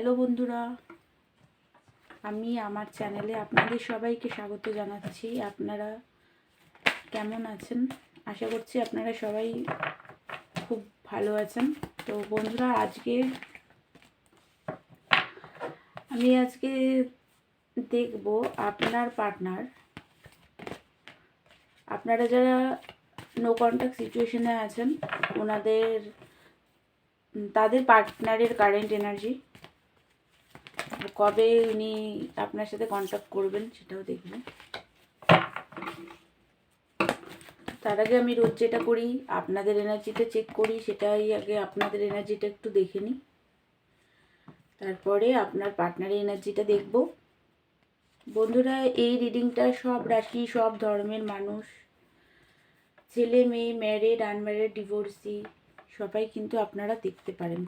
Hello বন্ধুরা, আমি আমার চ্যানেলে আপনাদের সবাইকে স্বাগত জানাচ্ছি। আপনারা কেমন আছেন? আশা করছি আপনারা সবাই খুব ভালো আছেন। তো বন্ধুরা, আজকে আমি আজকে দেখব আপনার পার্টনার আপনারা যারা নো কন্ট্যাক্ট সিচুয়েশনে আছেন, ওনাদের, তাদের পার্টনারের কারেন্ট এনার্জি কবে উনি আপনার সাথে কন্ট্যাক্ট করবেন সেটাও দেখবেন তার আগে আমি রোজ যেটা করি, আপনাদের এনার্জিটা চেক করি, সেটাই আগে আপনাদের এনার্জিটা একটু দেখে নিই। তারপরে আপনার পার্টনারের এনার্জিটা দেখব। বন্ধুরা, এই রিডিংটা সব রাশি সব ধর্মের মানুষ। ছেলে, মেয়ে ম্যারিড আনম্যারিড ডিভোর্সি সবাই কিন্তু আপনারা দেখতে পারেন।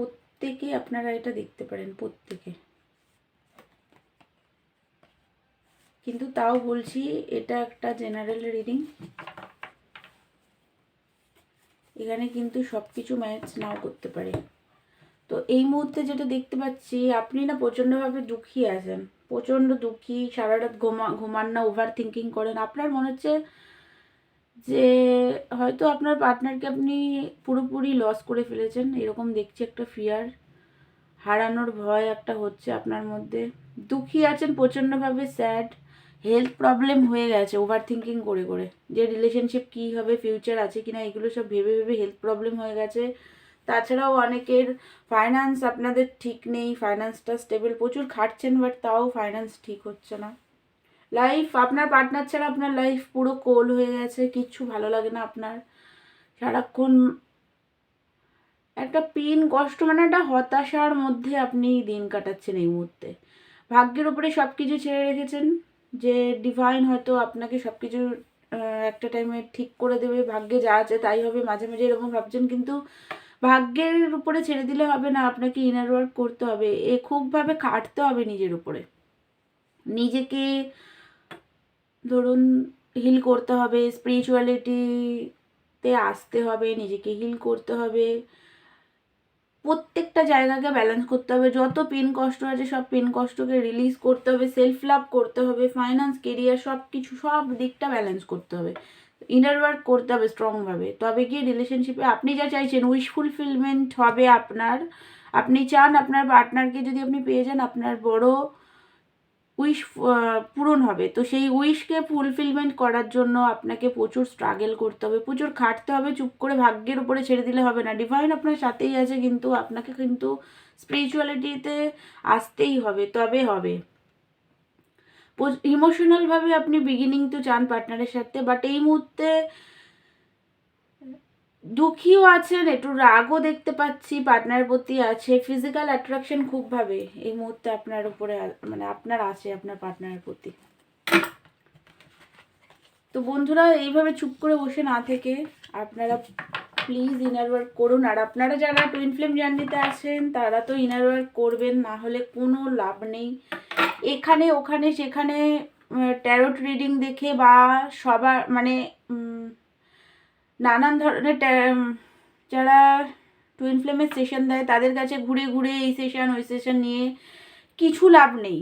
প্রত্যেকে আপনারা এটা দেখতে পারেন, প্রত্যেকে। কিন্তু তাও বলছি, এটা একটা জেনারেল রিডিং এখানে কিন্তু সব কিছু ম্যাচ নাও করতে পারে। তো এই মুহূর্তে যেটা দেখতে পাচ্ছি, আপনি না প্রচণ্ডভাবে দুঃখী আছেন। প্রচণ্ড দুঃখী সারা রাত ঘুমা, ঘুমান না ওভার থিঙ্কিং করেন। আপনার মনে হচ্ছে যে হয়তো আপনার পার্টনারকে আপনি পুরোপুরি লস করে ফেলেছেন। এরকম দেখছি একটা ফিয়ার হারানোর ভয় একটা হচ্ছে আপনার মধ্যে। দুঃখী আছেন প্রচণ্ডভাবে স্যাড হেলথ প্রবলেম হয়ে গেছে ওভার থিঙ্কিং করে করে। যে রিলেশনশিপ কী হবে ফিউচার আছে কিনা, এগুলো সব ভেবে ভেবে হেলথ প্রবলেম হয়ে গেছে। তাছাড়াও অনেকের ফাইন্যান্স আপনাদের ঠিক নেই ফাইন্যান্সটা স্টেবল প্রচুর খাটছেন বাট তাও ফাইন্যান্স ঠিক হচ্ছে না। লাইফ আপনার পার্টনার ছাড়া আপনার লাইফ পুরো কোল হয়ে গেছে, কিচ্ছু ভালো লাগে না আপনার। সারাক্ষণ একটা পিন কষ্ট মানে একটা হতাশার মধ্যে আপনি দিন কাটাচ্ছেন এই মুহূর্তে। ভাগ্যের উপরে সব কিছু ছেড়ে রেখেছেন, যে ডিভাইন হয়তো আপনাকে সব কিছু একটা টাইমে ঠিক করে দেবে, ভাগ্যে যা আছে তাই হবে। মাঝে মাঝে এরকম ভাবছেন, কিন্তু ভাগ্যের উপরে ছেড়ে দিলে হবে না, আপনাকে ইনার ওয়ার্ক করতে হবে। এ খুবভাবে খাটতে হবে নিজের উপরে। নিজেকে ধরুন হিল করতে হবে স্পিরিচুয়ালিটিতে আসতে হবে, নিজেকে হিল করতে হবে। প্রত্যেকটা জায়গাকে ব্যালেন্স করতে হবে। যত পেন কষ্ট আছে, সব পেন কষ্টকে রিলিজ করতে হবে সেলফ লাভ করতে হবে ফাইন্যান্স কেরিয়ার সব কিছু সব দিকটা ব্যালেন্স করতে হবে। ইনার ওয়ার্ক করতে হবে স্ট্রংভাবে তবে গিয়ে রিলেশনশিপে আপনি যা চাইছেন উইশ ফুলফিলমেন্ট হবে আপনার। আপনি চান আপনার পার্টনারকে যদি আপনি পেয়ে যান, আপনার বড় উইশ পূরণ হবে। তো সেই উইশকে ফুলফিলমেন্ট করার জন্য আপনাকে প্রচুর স্ট্রাগল করতে হবে, প্রচুর খাটতে হবে, চুপ করে ভাগ্যের উপরে ছেড়ে দিলে হবে না। ডিভাইন আপনার সাথেই আছে কিন্তু, আপনাকে কিন্তু স্পিরিচুয়ালিটিতে আসতেই হবে, তবে হবে। ইমোশনালভাবে আপনি বিগিনিং তো চান পার্টনারের সাথে বাট এই মুহূর্তে দুঃখীও আছেন, একটু রাগও দেখতে পাচ্ছি পার্টনার প্রতি আছে ফিজিক্যাল অ্যাট্রাকশন খুবভাবে এই মুহূর্তে আপনার উপরে মানে আপনার আছে, আপনার পার্টনারের প্রতি। তো বন্ধুরা, এইভাবে চুপ করে বসে না থেকে আপনারা প্লিজ ইনার ওয়ার্ক করুন। আর আপনারা যারা টুইন ফ্লেম জার্নিতে আছেন, তারা তো ইনার ওয়ার্ক করবেন, না হলে কোনো লাভ নেই। এখানে, ওখানে, সেখানে ট্যারোট রিডিং দেখে বা সবার মানে নানান ধরনের যারা টুইন ফ্লেমের সেশন দেয়, তাদের কাছে ঘুরে ঘুরে এই সেশন ওই সেশন নিয়ে কিছু লাভ নেই।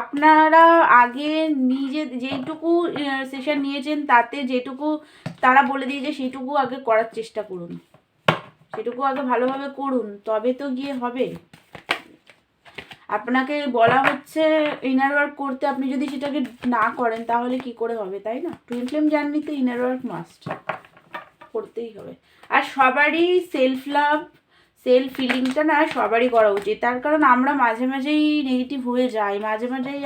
আপনারা আগে নিজে যেইটুকু সেশন নিয়েছেন, তাতে যেটুকু তারা বলে দিয়েছে, সেইটুকু আগে করার চেষ্টা করুন। সেটুকু আগে ভালোভাবে করুন, তবে তো গিয়ে হবে। আপনাকে বলা হচ্ছে ইনার ওয়ার্ক করতে আপনি যদি সেটাকে না করেন, তাহলে কি করে হবে, তাই না? টুইন ফ্লেম জার্নিতে ইনার ওয়ার্ক মাস্ট করতেই হবে। আর সবারই সেলফ লাভ সেলফ ফিলিংটা না সবারই করা উচিত। তার কারণ আমরা মাঝে মাঝেই নেগেটিভ হয়ে যাই। মাঝে মাঝেই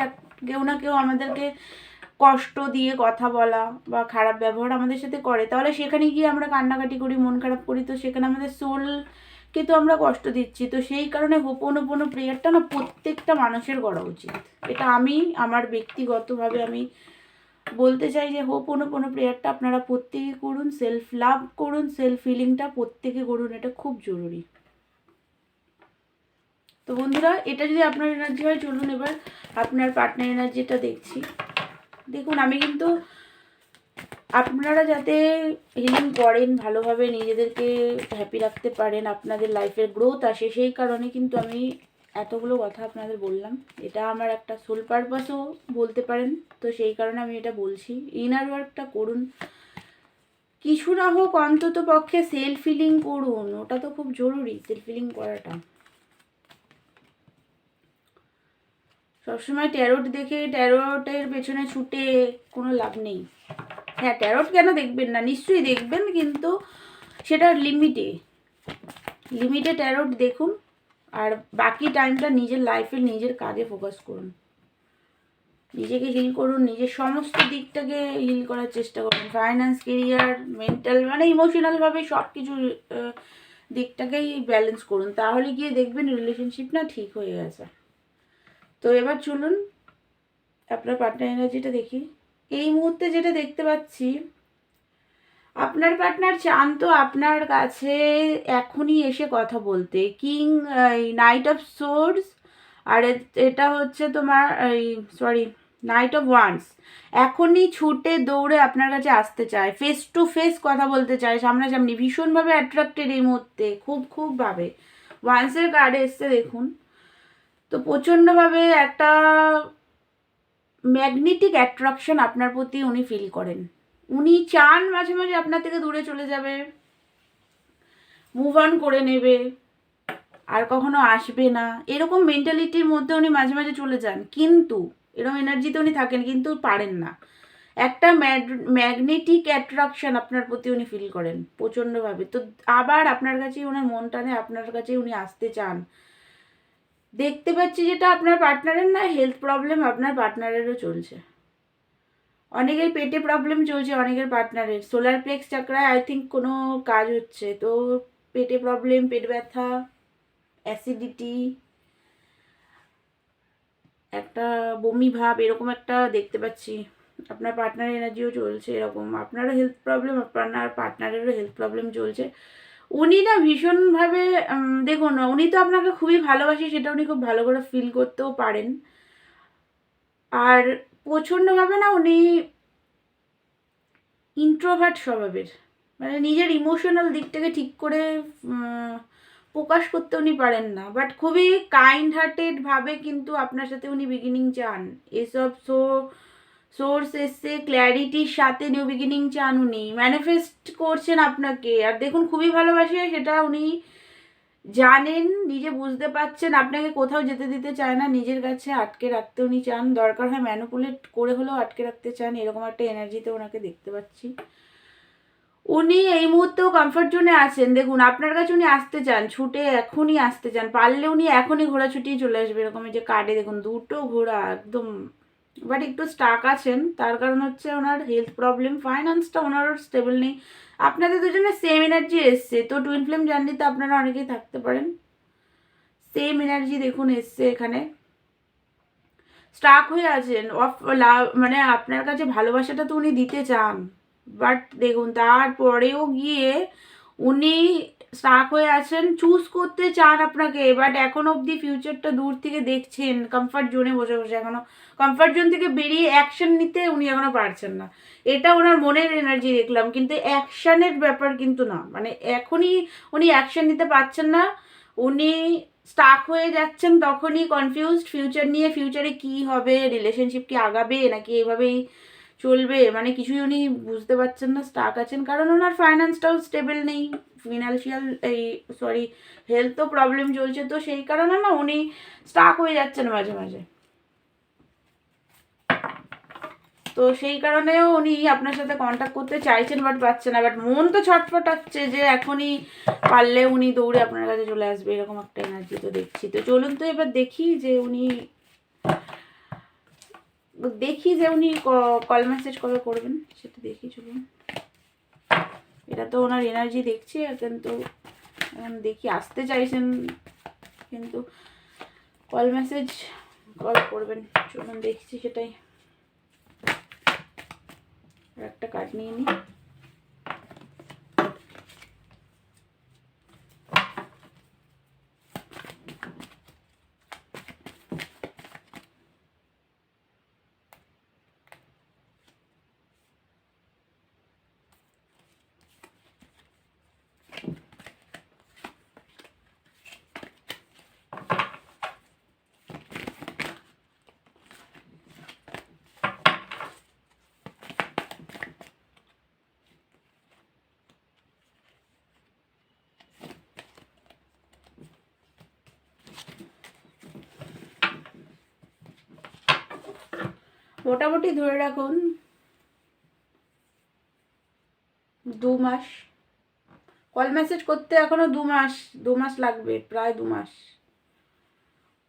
কেউ না কেউ আমাদেরকে কষ্ট দিয়ে কথা বলা বা খারাপ ব্যবহার আমাদের সাথে করে। তাহলে সেখানে গিয়ে আমরা কান্নাকাটি করি, মন খারাপ করি, তো সেখানে আমাদের সোলকে তো আমরা কষ্ট দিচ্ছি। তো সেই কারণে হোপনো পোনো প্রেয়ারটা না প্রত্যেকটা মানুষের করা উচিত। এটা আমি, আমার ব্যক্তিগতভাবে আমি বলতে চাই যে হোপ কোনো প্রেয়ারটা আপনারা প্রত্যেকে করুন সেলফ লাভ করুন সেলফ ফিলিংটা প্রত্যেকে করুন, এটা খুব জরুরি। তো বন্ধুরা, এটা যদি আপনার এনার্জি হয়, চলুন এবার আপনার পার্টনার এনার্জিটা দেখছি। দেখুন, আমি কিন্তু আপনারা যাতে হিলিং করেন, ভালোভাবে নিজেদেরকে হ্যাপি রাখতে পারেন, আপনাদের লাইফের গ্রোথ আসে, সেই কারণে কিন্তু আমি এতগুলো কথা আপনাদের বললাম। এটা আমার একটা সোল পারপাসও বলতে পারেন। তো সেই কারণে আমি এটা বলছি। ইনার ওয়ার্কটা করুন। কিছু না হোক, অন্তত পক্ষে সেলফ ফিলিং করুন। ওটা তো খুব জরুরি সেলফ ফিলিং করাটা। সবসময় ট্যারোট দেখে ট্যারোটের পেছনে ছুটে কোনো লাভ নেই। হ্যাঁ ট্যারোট কেন দেখবেন না? নিশ্চয়ই দেখবেন, কিন্তু সেটা লিমিটে লিমিটে ট্যারোট দেখুন। আর বাকি টাইমটা নিজের লাইফে নিজের কাজে ফোকাস করুন। নিজেকে হিল করুন, নিজের সমস্ত দিকটাকে হিল করার চেষ্টা করুন। ফাইন্যান্স কেরিয়ার মেন্টাল মানে ইমোশনালভাবে সব কিছু দিকটাকেই ব্যালেন্স করুন। তাহলে গিয়ে দেখবেন রিলেশনশিপ না ঠিক হয়ে গেছে। তো এবার চলুন, আপনার পার্টনার এনার্জিটা দেখি, এই মুহূর্তে যেটা দেখতে পাচ্ছি আপনার পার্টনার চান তো আপনার কাছে এখনই এসে কথা বলতে। কিং নাইট অফ সোর্স আর এটা হচ্ছে তোমার এই সরি নাইট অফ ওয়ান্স এখনই ছুটে দৌড়ে আপনার কাছে আসতে চায় ফেস টু ফেস কথা বলতে চায়, সামনাসামনি, ভীষণভাবে অ্যাট্রাক্টেড এই মুহূর্তে, খুব খুবভাবে ওয়ান্সের কার্ডে এসছে, দেখুন। তো প্রচণ্ডভাবে একটা ম্যাগনেটিক অ্যাট্রাকশন আপনার প্রতি উনি ফিল করেন। উনি চান মাঝে মাঝে আপনার থেকে দূরে চলে যাবে। মুভ অন করে নেবে। আর কখনো আসবে না। এরকম মেন্টালিটির মধ্যে উনি মাঝে মাঝে চলে যান। কিন্তু এরকম এনার্জিতে উনি থাকেন, কিন্তু পারেন না। একটা ম্যাগনেটিক অ্যাট্রাকশন আপনার প্রতি উনি ফিল করেন, প্রচণ্ডভাবে। তো আবার আপনার কাছেই ওনার মন টানে, আপনার কাছেই উনি আসতে চান। দেখতে পাচ্ছি যেটা আপনার পার্টনারের না হেলথ প্রবলেম আপনার পার্টনারেরও চলছে। অনেকের পেটে প্রবলেম চলছে, অনেকের পার্টনারের সোলার প্লেক্স চাকরায় আই থিঙ্ক কোনো কাজ হচ্ছে। তো পেটে প্রবলেম পেট ব্যথা অ্যাসিডিটি একটা বমি ভাব, এরকম একটা দেখতে পাচ্ছি। আপনার পার্টনার এনার্জিও চলছে এরকম। আপনারও হেলথ প্রবলেম আপনার পার্টনারেরও হেলথ প্রবলেম চলছে। উনি না ভীষণভাবে দেখুন, উনি তো আপনাকে খুবই ভালোবাসে, সেটা উনি খুব ভালো করে ফিল করতেও পারেন। আর প্রচণ্ডভাবে না উনি ইন্ট্রোভার্ট স্বভাবের। মানে নিজের ইমোশনাল দিকটাকে ঠিক করে প্রকাশ করতে উনি পারেন না। বাট খুবই কাইন্ড হার্টেড ভাবে কিন্তু আপনার সাথে উনি বিগিনিং চান। এসব সো সোর্স এসছে ক্ল্যারিটির সাথে নিউ বিগিনিং চান উনি। ম্যানিফেস্ট করছেন আপনাকে। আর দেখুন, খুবই ভালোবাসে সেটা উনি জানেন, নিজে বুঝতে পারছেন, আপনাকে কোথাও যেতে দিতে চায় না, নিজের কাছে আটকে রাখতে উনি চান। দরকার হয় ম্যানুপুলেট করে হলেও আটকে রাখতে চান, এরকম একটা এনার্জিতে ওনাকে দেখতে পাচ্ছি। উনি এই মুহূর্তেও কমফর্ট জোনে আছেন। দেখুন, আপনার কাছে উনি আসতে চান, ছুটে এখনই আসতে চান, পারলে উনি এখনই ঘোড়া ছুটিয়ে চলে আসবে, এরকম যে কার্ডে দেখুন, দুটো ঘোড়া, একদম বাট একটু স্টাক আছেন, তার কারণ হচ্ছে ওনার হেলথ প্রবলেম ফাইন্যান্সটা ওনারও স্টেবল নেই। আপনাদের দুজনে সেম এনার্জি এসছে, তো টুইন ফ্লেম জার্নিতে আপনারা অনেকেই থাকতে পারেন। সেম এনার্জি দেখুন এসছে এখানে। স্টাক হয়ে আছেন অফ লাভ মানে আপনার কাছে ভালোবাসাটা তো উনি দিতে চান। বাট দেখুন, তারপরেও গিয়ে উনি স্টাক হয়ে আছেন চুজ করতে চান আপনাকে। বাট এখন অবধি ফিউচারটা দূর থেকে দেখছেন কমফর্ট জোনে বসে বসে। এখনও কমফর্ট জোন থেকে বেরিয়ে অ্যাকশন নিতে উনি এখনও পারছেন না। এটা ওনার মনের এনার্জি দেখলাম, কিন্তু অ্যাকশনের ব্যাপার কিন্তু না। মানে এখনই উনি অ্যাকশন নিতে পারছেন না। উনি স্টাক হয়ে যাচ্ছেন তখনই কনফিউজড ফিউচার নিয়ে ফিউচারে কি হবে? রিলেশনশিপ কি আগাবে? নাকি এভাবেই চলবে মানে কিছুই উনি বুঝতে পারছেন না স্টাক আছেন। কারণ ওনার ফাইন্যান্সটাও স্টেবল নেই ফিনান্সিয়াল এই সরি হেলথও প্রবলেম চলছে, তো সেই কারণে না উনি স্টাক হয়ে যাচ্ছেন মাঝে মাঝে। তো সেই কারণেও উনি আপনার সাথে কন্ট্যাক্ট করতে চাইছেন বাট পাচ্ছেন না। বাট মন তো ছটফটাচ্ছে যে এখনই পারলে উনি দৌড়ে আপনার কাছে চলে আসবে, এরকম একটা এনার্জি তো দেখছি। তো চলুন তো এবার দেখি যে উনি দেখি যে উনি কল মেসেজ কবে করবেন, সেটা দেখি, চলুন। এটা তো ওনার এনার্জি দেখছি, কিন্তু দেখি, আসতে চাইছেন, কিন্তু কল মেসেজ কল করবেন, চলুন দেখছি সেটাই। একটা কার্ড নিয়ে নিই মোটামুটি ধরে রাখুন দু মাস। কল মেসেজ করতে এখনও দু মাস দু মাস লাগবে, প্রায় দু মাস।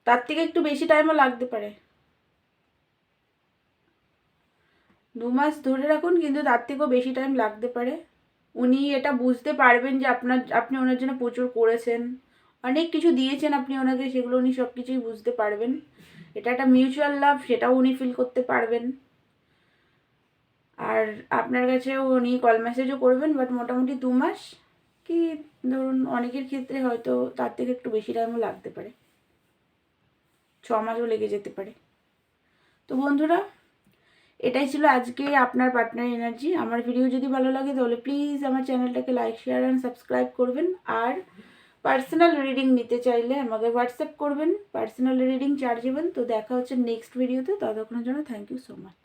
তার থেকে একটু বেশি টাইমও লাগতে পারে। দু মাস ধরে রাখুন, কিন্তু তার থেকেও বেশি টাইম লাগতে পারে। উনি এটা বুঝতে পারবেন যে আপনার, আপনি ওনার জন্য প্রচুর করেছেন। অনেক কিছু দিয়েছেন আপনি ওনাকে, সেগুলো উনি সব কিছুই বুঝতে পারবেন। এটা একটা মিউচুয়াল লাভ সেটাও উনি ফিল করতে পারবেন। আর আপনার কাছেও উনি কল মেসেজও করবেন বাট মোটামুটি দু মাস কি ধরুন অনেকের ক্ষেত্রে হয়তো তার থেকে একটু বেশি টাইমও লাগতে পারে। ছ মাসও লেগে যেতে পারে। তো বন্ধুরা, এটাই ছিল আজকে আপনার পার্টনার এনার্জি আমার ভিডিও যদি ভালো লাগে তাহলে প্লিজ আমার চ্যানেলটাকে লাইক শেয়ার অ্যান্ড সাবস্ক্রাইব করবেন। আর পার্সোনাল রিডিং নিতে চাইলে আমাকে হোয়াটসঅ্যাপ করবেন, পার্সোনাল রিডিং চার্জেবল তো দেখা হচ্ছে নেক্সট ভিডিওতে, ততক্ষণের জন্য থ্যাংক ইউ সো মাচ